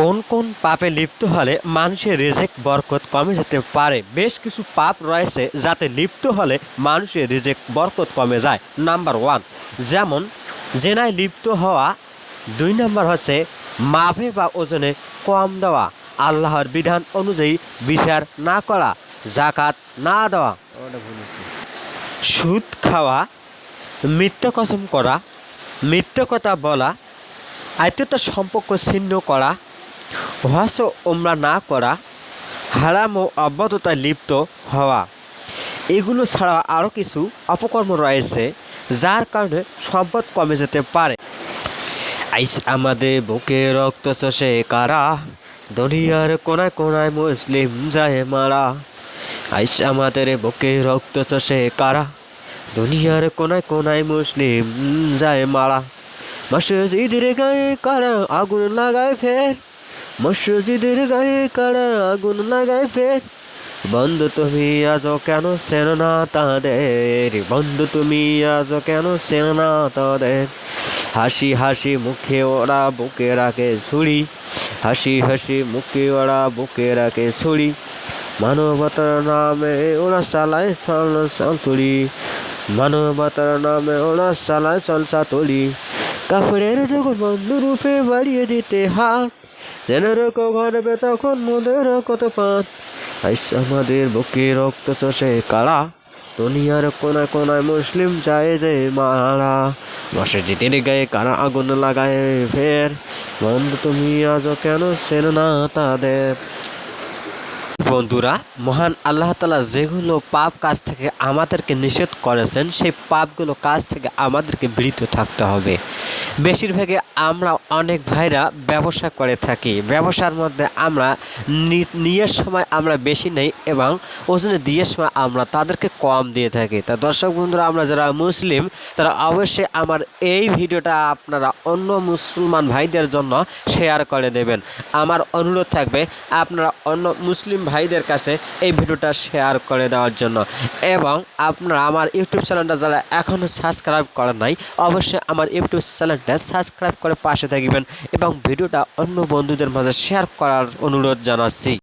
কোন কোন পাপে লিপ্ত হলে মানুষের রিজেক বরকত কমে যেতে পারে? বেশ কিছু পাপ রয়েছে যাতে লিপ্ত হলে মানুষের রিজেক বরকত কমে যায়। নাম্বার ওয়ান যেমন জেনায় লিপ্ত হওয়া। দুই নাম্বার হচ্ছে মাভে বা ওজনে কম দেওয়া আল্লাহর বিধান অনুযায়ী বিচার না করা জাকাত না দেওয়া। সুদ খাওয়া মিথ্যা কসম করা মিথ্যা কথা বলা আত্মীয়তার সম্পর্ক ছিন্ন করা হস ওমরা না করা, হারাম ও অব্যাহততায় লিপ্ত হওয়া। এগুলো ছাড়া আরও কিছু অপকর্ম রয়েছে, যার কারণে সম্পদ কমে যেতে পারে। আইস আমাদের বুকে রক্ত চষে কারা, দুনিয়ার কোনায় কোনায় মুসলিম যায় মারা। আইস আমাদের বুকে রক্ত চষে কারা, দুনিয়ার কোনায় কোনায় মুসলিম যায় মারা। মসজিদের গায়ে কারা আগুন লাগায় ফের মসজিদের গায়ে কারা আগুন লাগায় ফের। বন্ধু তুমি আজও কেন চেন না তাদের? বন্ধু তুমি আজও কেন চেন না তাদের? হাসি হাসি মুখে ওরা বুকে রাখে ছুরি। হাসি হাসি মুখে ওরা বুকে রাখে ছুরি। মানবতার নামে ওরা চালায় সল সন্তুলি মানবতার নামে ওরা চালায় সলসা তুলি। কাপড়ের যখন বন্ধু রূপে বাড়িয়ে দিতে হাত জেনের ঘরবে তখন মোদের কত পাত আইস আমাদের বুকে রক্ত চষে কারা? দুনিয়ার কোনায় কোনায় মুসলিম যায় যে মারা। মসজিদের গায়ে কারা আগুন লাগায় ফের? বন্ধু তুমি আজও কেন চেন না তাদের? বন্ধুরা, মহান আল্লাহ তালা যেগুলো পাপ কাজ থেকে আমাদেরকে নিষেধ করেছেন, সেই পাপগুলো কাজ থেকে আমাদেরকে বিরত থাকতে হবে। বেশিরভাগে আমরা অনেক ভাইরা ব্যবসা করে থাকি। ব্যবসার মধ্যে আমরা নিয়ের সময় আমরা বেশি নেই এবং ওজনে দিয়ে সময় আমরা তাদেরকে কম দিয়ে থাকি। তা দর্শক বন্ধুরা, আমরা যারা মুসলিম, তারা অবশ্যই আমার এই ভিডিওটা আপনারা অন্য মুসলমান ভাইদের জন্য শেয়ার করে দেবেন। আমার অনুরোধ থাকবে আপনারা অন্য মুসলিম ভাইদের কাছে এই ভিডিওটা শেয়ার করে দেওয়ার জন্য। এবং আপনারা আমার ইউটিউব চ্যানেলটা যারা এখনও সাবস্ক্রাইব করেন নাই, অবশ্যই আমার ইউটিউব চ্যানেলটা সাবস্ক্রাইব করে পাশে থাকবেন এবং ভিডিওটা অন্য বন্ধুদের মাঝে শেয়ার করার অনুরোধ জানাচ্ছি।